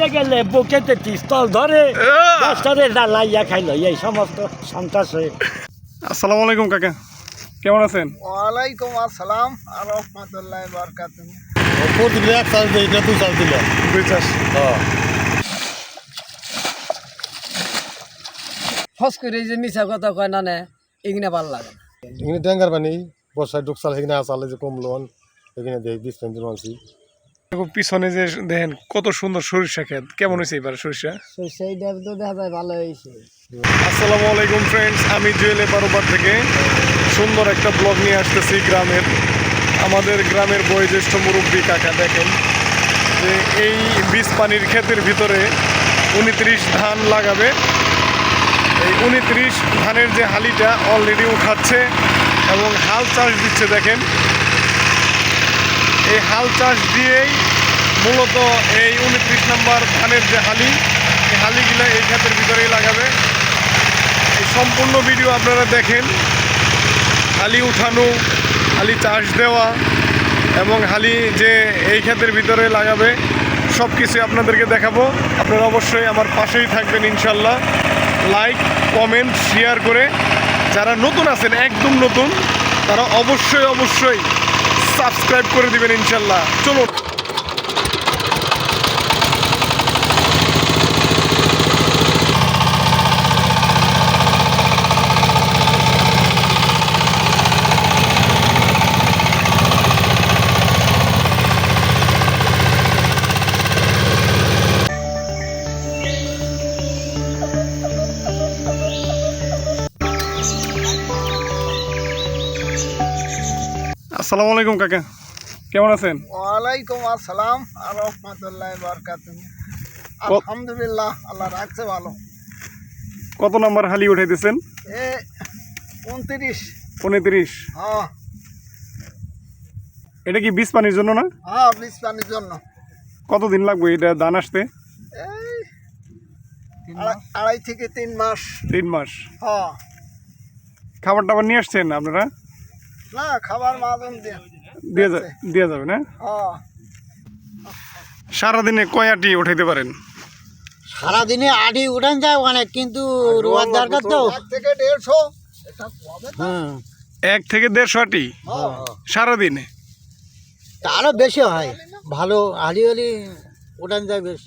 মারতে গেলে বুকেতে পিস্তল ধরে। দশটারে জ্বালাইয়া খাইলো এই সমস্ত সন্ত্রাসে। আসসালামু আলাইকুম কাকা। কেমন আছেন? ওয়ালাইকুম আসসালাম আর রহমতুল্লাহ বরকাত প্রতিদিন এক দিই এটা দুই দিল। দুই চাষ। ফস করে যে মিছা কথা কয় না নে এগুলো ভালো লাগে না। এখানে ড্যাঙ্গার পানি বর্ষায় ডুকসাল সেখানে আসালে যে কম লোন এখানে দেয় বিশ মানসি দেখো পিছনে যে দেখেন কত সুন্দর সরিষা ক্ষেত। কেমন হয়েছে এবার সরিষা? দেব তো দেখা যায় ভালো হয়েছে। আসসালামু আলাইকুম ফ্রেন্ডস আমি জুয়েলে বারোবার থেকে সুন্দর একটা ব্লগ নিয়ে আসতেছি গ্রামের আমাদের গ্রামের বয়োজ্যেষ্ঠ মুরব্বী কাকা দেখেন। যে এই বীজ পানির ক্ষেতের ভিতরে উনিত্রিশ ধান লাগাবে। এই উনিত্রিশ ধানের যে হালিটা অলরেডি উঠাচ্ছে এবং হাল চাষ দিচ্ছে দেখেন। এই হাল চাষ দিয়েই মূলত এই উনত্রিশ নম্বর ধানের যে হালি, এই হালিগুলো এই ক্ষেতের ভিতরেই লাগাবে। এই সম্পূর্ণ ভিডিও আপনারা দেখেন। হালি উঠানো, হালি চাষ দেওয়া এবং হালি যে এই ক্ষেতের ভিতরে লাগাবে সব কিছু আপনাদেরকে দেখাবো। আপনারা অবশ্যই আমার পাশেই থাকবেন ইনশাল্লাহ। লাইক কমেন্ট শেয়ার করে যারা নতুন আছেন, একদম নতুন, তারা অবশ্যই অবশ্যই সাবস্ক্রাইব করে দিবেন ইনশাল্লাহ। চলুন। আসসালামু আলাইকুম কাকা। কেমন আছেন? ওয়ালাইকুম আসসালাম আর রহমতুল্লাহ বরকাত আলহামদুলিল্লাহ আল্লাহ রাখছে ভালো। কত নাম্বার হালি উঠাইতেছেন? এ উনত্রিশ। উনত্রিশ। হ্যাঁ। এটা কি বীজ পানির জন্য না? হ্যাঁ বীজ পানির জন্য। কতদিন লাগবে এটা ধান আসতে? এই আড়াই- আড়াই থেকে তিন মাস। তিন মাস। হ্যাঁ। খাবার টাবার নিয়ে আসছেন আপনারা? না খাবার মাজন দিয়ে। দিয়ে যাবে না? হ্যাঁ। সারাদিনে কয় আটি উঠাইতে পারেন? সারাদিনে আডি উঠান যায় অনেক কিন্তু রোয়ার দরকার তো। এক থেকে দেড়শো এটা হবে তো? হ্যাঁ। এক থেকে দেড়শো আটি? হ্যাঁ। সারাদিনে? তারও বেশি হয় ভালো আলি আলি উঠান যায় বেশ।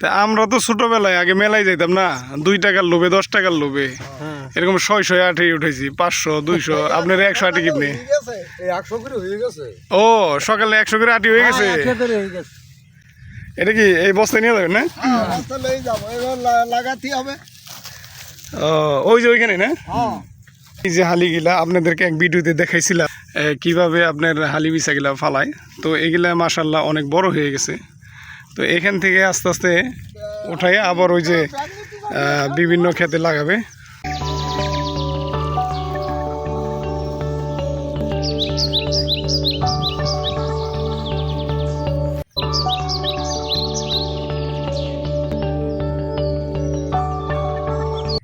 তা আমরা তো ছোটবেলায় আগে মেলায় যাইতাম না দুই টাকার লোভে দশ টাকার লোভে। হ্যাঁ। এরকম ছয় ছয় আটি উঠেছি পাঁচশো দুইশো আপনার একশো আটি কিনে একশো হয়ে ও সকালে একশো করে আটি হয়ে গেছে? হয়ে গেছে। এটা কি এই বস্তায় নিয়ে যাবেন না? হ্যাঁ লাগাতে হবে। ও ওই যে ওইখানে না? হ্যাঁ। এই যে হালিগুলা আপনাদেরকে এক ভিডিওতে দেখাইছিলাম কীভাবে আপনার হালি বিছাগুলা ফালায়। তো এগুলা মাসাল্লাহ অনেক বড় হয়ে গেছে। তো এখান থেকে আস্তে আস্তে উঠাই আবার ওই যে বিভিন্ন ক্ষেতে লাগাবে।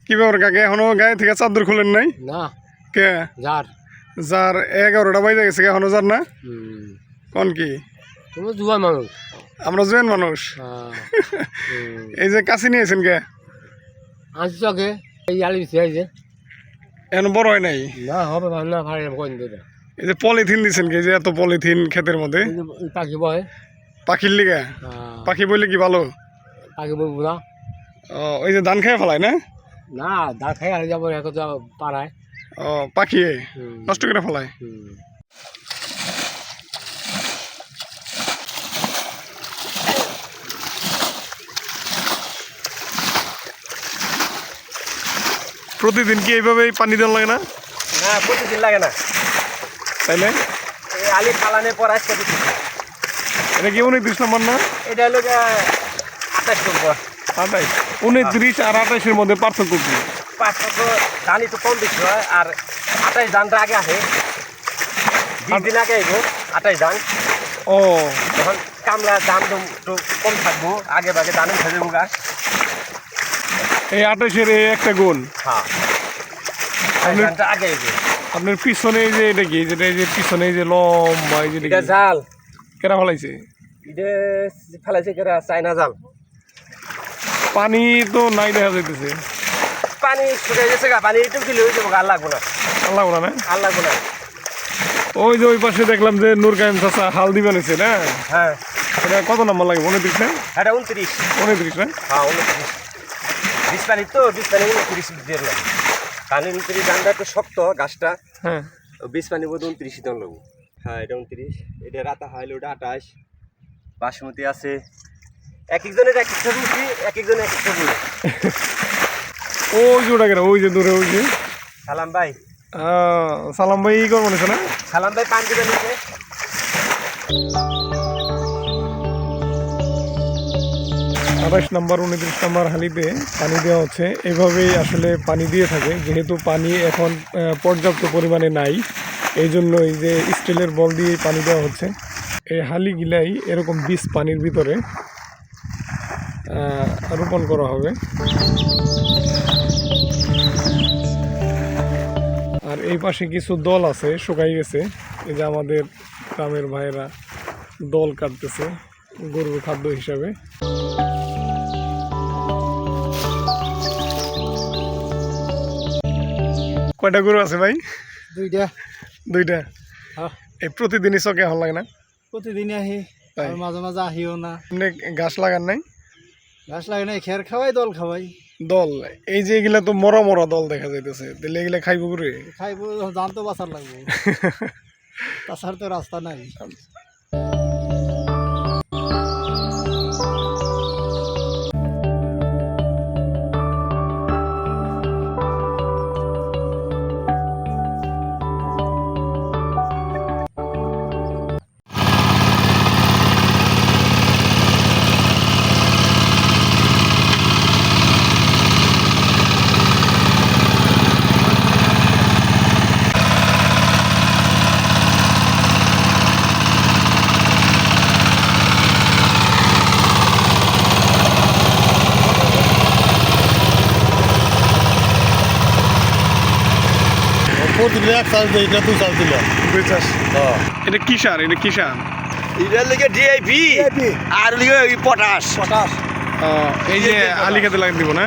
কি ব্যাপার কাকে? এখনও গায়ে থেকে চাদর খুলেন নাই? না। কে? যার। যার এগারোটা বাজে গেছে কে? এখনও যার না? কোন কি? তুমি জুয়ান মানুষ। আমরা জোয়ান মানুষ। এই যে কাছে নিয়েছেন কে? আনছি চকে এই আলি আইছে এখন বড় হয় নাই? না হবে না ভালো কোন দিতে এই যে পলিথিন দিচ্ছেন কি? যে এত পলিথিন ক্ষেতের মধ্যে? পাখি বয়। পাখির লিগা? পাখি বললে কি ভালো? পাখি বলব না। ওই যে ধান খেয়ে ফেলায় না? না দা খাই আর যাব এখন তো পাড়ায়। ও পাখি? নষ্ট করে ফেলায়? প্রতিদিন কি এইভাবেই পানি দেওয়া লাগে না? না প্রতিদিন লাগে না। তাইলে এই আলি ফালানোর পর আজকে এটা কি উনত্রিশ নম্বর না? এটা হলো আঠাশ নম্বর। আঠাইশ উনত্রিশ আর আঠাইশের মধ্যে পার্থক্য কি? পাঁচশো ধান একটু কম বেশি হয় আর আঠাশ ধানটা আগে আসে। বিশ দিন আগে আইব আঠাশ ধান। ও। তখন কামলা দাম তো একটু কম থাকব আগে দানে গাছ এই একটা হ্যাঁ। আগে আইব। আপনার পিছনে যে এটা কি? যেটা যে পিছনে যে লম্বা এই যে জাল। কেরা ফলাইছে? এটা ফেলাইছে কেরা? চাইনা জাল। পানি তো নাই দেখা যাইতেছে। পানি শুকিয়ে গেছে গা পানি একটু হয়ে যাব গা, আর লাগবো না। আল্লাহ বলা না আর লাগবো না। ওই যে ওই পাশে দেখলাম যে নূর কায়েম চাষা হাল দিবেন হয়েছে না? হ্যাঁ। সেটা কত নম্বর লাগে উনত্রিশ না? এটা উনত্রিশ। উনত্রিশ না? হ্যাঁ উনত্রিশ। বিশ পানি তো বিশ পানি উনত্রিশ দিয়ে লাগে পানি উনত্রিশ ধানটা একটু শক্ত গাছটা। হ্যাঁ। বিশ পানি বোধ উনত্রিশ দাম লাগবো হ্যাঁ এটা উনত্রিশ। এটা রাতা হাইল ওটা আঠাশ। বাসমতি আছে এক একজনের এক একটা এক এক একটা ওই যে ওটা কেন? ওই যে দূরে ওই যে। সালাম ভাই। সালাম ভাই ই করব না? সালাম ভাই পান দিবেন আঠাশ নাম্বার উনত্রিশ নাম্বার হালিতে পানি দেওয়া হচ্ছে। এভাবেই আসলে পানি দিয়ে থাকে। যেহেতু পানি এখন পর্যাপ্ত পরিমাণে নাই এই জন্য এই যে স্টিলের বল দিয়ে পানি দেওয়া হচ্ছে। এই হালিগুলাই এরকম বিষ পানির ভিতরে রোপণ করা হবে। আর এই পাশে কিছু দল আছে শুকাই গেছে। এই যে আমাদের গ্রামের ভাইয়েরা দল কাটতেছে গরুর খাদ্য হিসাবে। কয়টা গরু আছে ভাই? দুইটা। দুইটা? হ্যাঁ। এই প্রতিদিনই চকে হল লাগে না? প্রতিদিনই আহি মাঝে মাঝে আহিও না। ঘাস লাগান নাই? ঘাস লাগে না খের খাওয়াই দল খাওয়াই। দল এই যে এগুলা তো মরা মরা দল দেখা যাইতেছে তাহলে এগুলা খাইব করে খাইব জানতো বাঁচার লাগবো। তাছাড়া তো রাস্তা নাই। প্রতিদিন এক চার্জ দিই এটা দুই চার্জ দিলাম দুই চাষ এটা কি সার এটা কি সার এটার লিগে ডিআইপি আর লিগে পটাশ। পটাশ। এই যে আলি খেতে লাগিয়ে দিব না?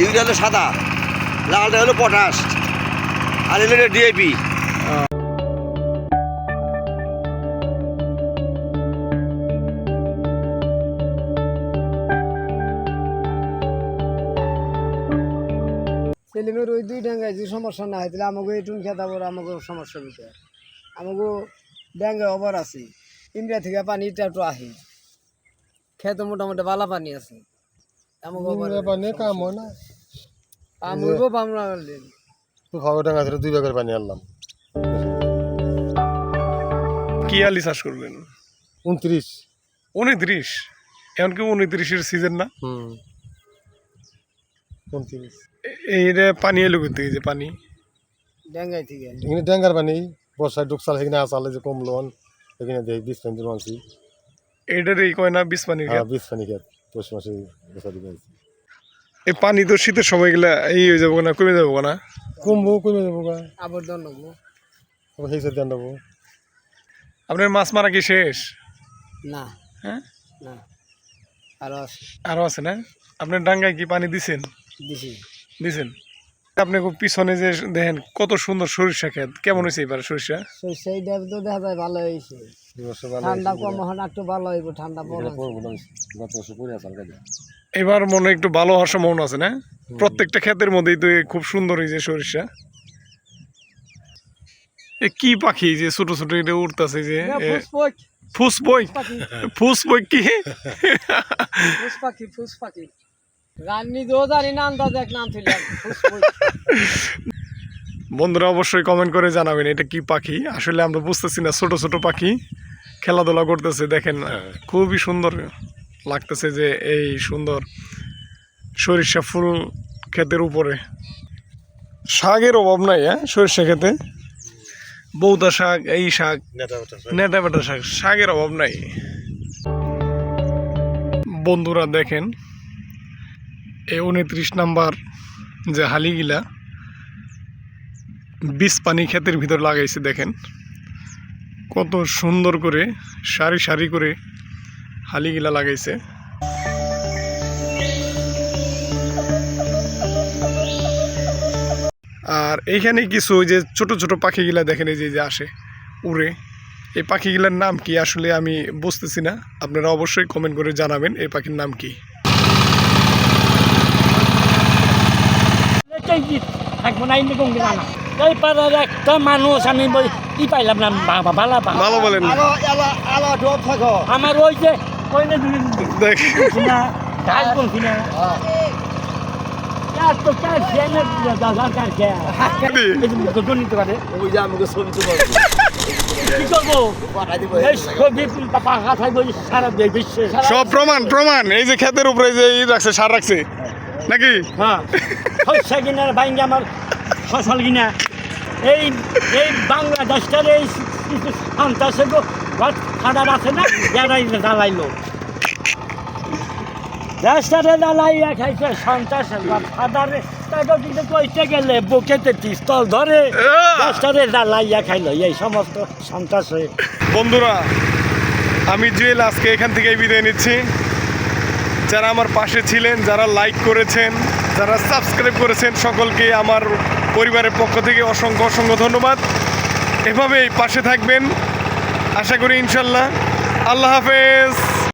ইউরিয়া হলো সাদা লালটা হলো পটাশ। আর এলো ডিআইপি সেলিমের ওই দুই ডাঙ্গায় যে সমস্যা না হয় তাহলে আমাকে এইটুন খেতে পারো আমাকে সমস্যা দিতে আমাকে ডাঙ্গায় অবর আছে। ইন্ডিয়া থেকে পানিটা একটু আহি। খেতে মোটামুটি বালা পানি আছে। আমাকে অবর পানি কাম হয়। না আমুরবো পামরা তুই ফাঁকা টাঙ্গা ধরে দুই ব্যাগের পানি আনলাম। কি আলি চাষ করবেন? উনত্রিশ। উনত্রিশ? এমনকি উনত্রিশের সিজন না? হুম। উনত্রিশ এইটা পানি এলো করতে যে পানি? ডাঙ্গাই থেকে। এখানে ড্যাঙ্গার পানি বর্ষায় ডুকসাল সেখানে আসালে যে কম লোন এখানে দেয় বিশ পঞ্চাশ মানসি এইটার এই কয় না বিশ পানি হ্যাঁ বিশ পানি খেত পৌষ মাসে বছর দিকে এই পানি তো শীতের সময় গেলে এই হয়ে যাব না কমে যাব না? কমবো কমে যাব গা। আবর্জন নেব। আবার সেই সাথে দেবো আপনার মাছ মারা কি শেষ? না। হ্যাঁ? না। আরও আছে। আরও আছে না? আপনার ডাঙ্গায় কি পানি দিছেন? দিছি দিছেন আপনি খুব পিছনে যে দেখেন কত সুন্দর সরিষা ক্ষেত। কেমন হয়েছে এবার সরিষা? সেই ড্যাম তো দেখা যায় ভালো হয়েছে। ঠান্ডা কম হন একটু ভালো হইব ঠান্ডা এবার মনে একটু ভালো হওয়ার সম্ভাবনা আছে না? প্রত্যেকটা ক্ষেতের মধ্যেই তো খুব সুন্দর এই যে সরিষা। এ কি পাখি যে ছোট ছোট এটা উড়তেছে যে এ, ফুস বই ফুস বই কি? ফুস পাখি ফুস পাখি। বন্ধুরা অবশ্যই কমেন্ট করে জানাবেন এটা কি পাখি? আসলে আমরা বুঝতেছি না ছোট ছোট পাখি খেলাধুলা করতেছে দেখেন খুবই সুন্দর লাগতেছে যে এই সুন্দর সরিষা ফুল ক্ষেতের উপরে। শাকের অভাব নাই হ্যাঁ? সরিষা খেতে বৌদা শাক এই শাক নেতা বেটা শাক শাকের অভাব নাই। বন্ধুরা দেখেন এ উনত্রিশ নাম্বার যে হালিগিলা, বীজ পানি ক্ষেতের ভিতর লাগাইছে, দেখেন। কত সুন্দর করে, সারি সারি করে হালিগিলা লাগাইছে। আর এইখানে কিছু যে ছোট ছোট পাখিগুলা, দেখেন এই যে আসে, উড়ে। এই পাখিগুলার নাম কি? আসলে আমি বুঝতেছি না। আপনারা অবশ্যই কমেন্ট করে জানাবেন, এই পাখির নাম কী? থাকব না এমনি কমবে না। এই পাড়ার একটা মানুষ আমি ই পাইলাম না বাবা ভালো ভালো বলেন। আলো আলো আলো ডোব থাকো। আমার ওই যে না বলছি না জেনে সব প্রমাণ প্রমাণ। এই যে ক্ষেতের উপরে যে ই রাখছে সার রাখছে। নাকি? হ্যাঁ। শস্য কিনার বাইঙ্গে আমার ফসল কিনা এই এই বাংলাদেশটার এই সন্ত্রাসে গো খাবার আছে না? এরাই জ্বালাইলো। দেশটারে জ্বালাইয়া খাইছে সন্ত্রাসের তাকে কিন্তু কইতে গেলে বুকেতে পিস্তল ধরে। দেশটারে জ্বালাইয়া খাইলো এই সমস্ত সন্ত্রাসে বন্ধুরা আমি জুয়েল আজকে এখান থেকে বিদায় নিচ্ছি। যারা আমার পাশে ছিলেন, যারা লাইক করেছেন, যারা সাবস্ক্রাইব করেছেন, সকলকে আমার পরিবারের পক্ষ থেকে অসংখ্য অসংখ্য ধন্যবাদ। এভাবেই পাশে থাকবেন। আশা করি ইনশাল্লাহ। আল্লাহ হাফেজ।